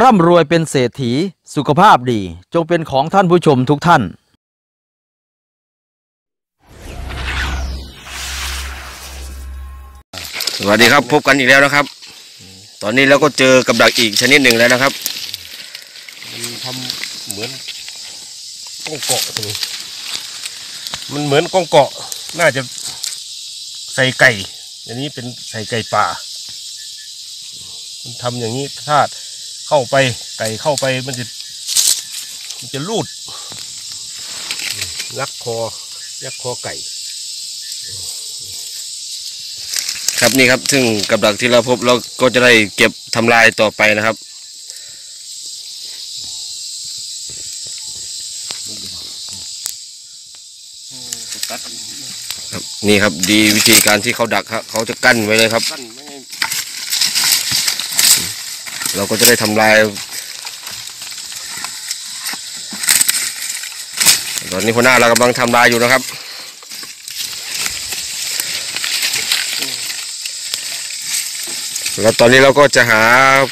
ร่ำรวยเป็นเศรษฐีสุขภาพดี จงเป็นของท่านผู้ชมทุกท่าน สวัสดีครับพบกันอีกแล้วนะครับ ตอนนี้เราก็เจอกับดักอีกชนิดหนึ่งแล้วนะครับมันทำเหมือนกองเกาะตรงนี้มันเหมือนกองเกาะน่าจะใส่ไก่ อันนี้เป็นใส่ไก่ป่า มันทำอย่างนี้ถ้า เข้าไปไก่เข้าไปมันจะมันจะลูดลักคอยักคอไก่ ครับนี่ครับ ซึ่งกับดักที่เราพบเราก็จะได้เก็บทำลายต่อไปนะครับครับนี่ครับดีวิธีการที่เขาดักครับเขาจะกั้นไว้เลยครับกั้นไม่ให้ เราก็จะได้ทำลาย ตอนนี้หัวหน้าเรากำลังทำลายอยู่นะครับ แล้วตอนนี้เราก็จะหา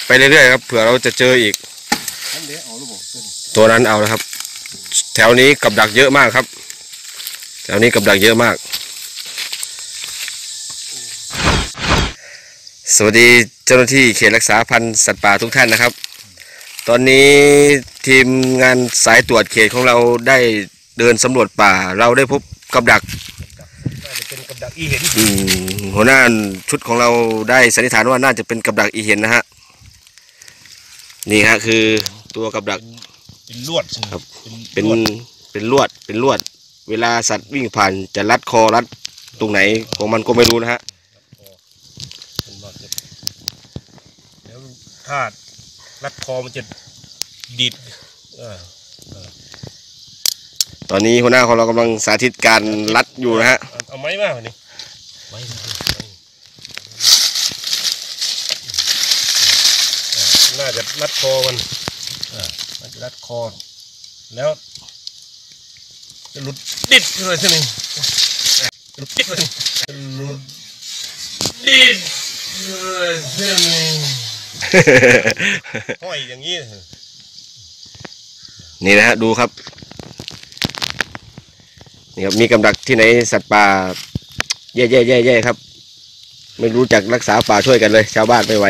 ไปเรื่อยๆครับเผื่อเราจะเจออีก ตัวนั้นเอานะครับ แถวนี้กับดักเยอะมากครับ แถวนี้กับดักเยอะมาก สวัสดีเจ้าหน้าที่เขตรักษาพันธุ์สัตว์ป่าทุกท่านนะครับ ตอนนี้ทีมงานสายตรวจเขตของเราได้เดินสำรวจป่า เราได้พบกับดักน่าจะเป็นกับดักอีเห็นอืมหัวหน้าชุดของเราได้สันนิษฐานว่าน่าจะเป็นกับดักอีเห็นนะฮะนี่ฮะคือตัวกับดักเป็นลวดใช่ไหมครับเป็เป็นนลวดเป็นลวดเป็นลวด เวลาสัตว์วิ่งผ่านจะรัดคอรัดตรงไหนของมันก็ไม่รู้นะฮะ มันมาจะ แล้วถ้ารัดคอมันจะดีดเออตอนนี้หัวหน้าของเรากำลังสาธิตการรัดอยู่นะฮะ เอาเอาไม้มาวันนี้ไม้มาน่าจะรัดคอมันอ่าน่าจะรัดคอ แล้วจะหลุดดิดเลยใช่ไหมหลุดดิดเลยหลุดดิดเลยใช่ไหม ห้อยอย่างนี้ นี่นะฮะดูครับ นี่ครับ มีกำดักที่ไหนสัตว์ป่าแย่แย่แย่แย่ครับ ไม่รู้จักรักษาป่าช่วยกันเลย ชาวบ้านไม่ไหว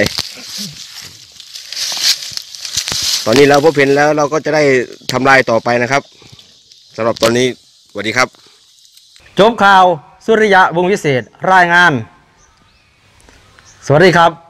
ตอนนี้เราพบเห็นแล้วเราก็จะได้ทำลายต่อไปนะครับสำหรับตอนนี้สวัสดีครับ จบข่าว สุริยะวงศ์วิเศษ รายงาน สวัสดีครับ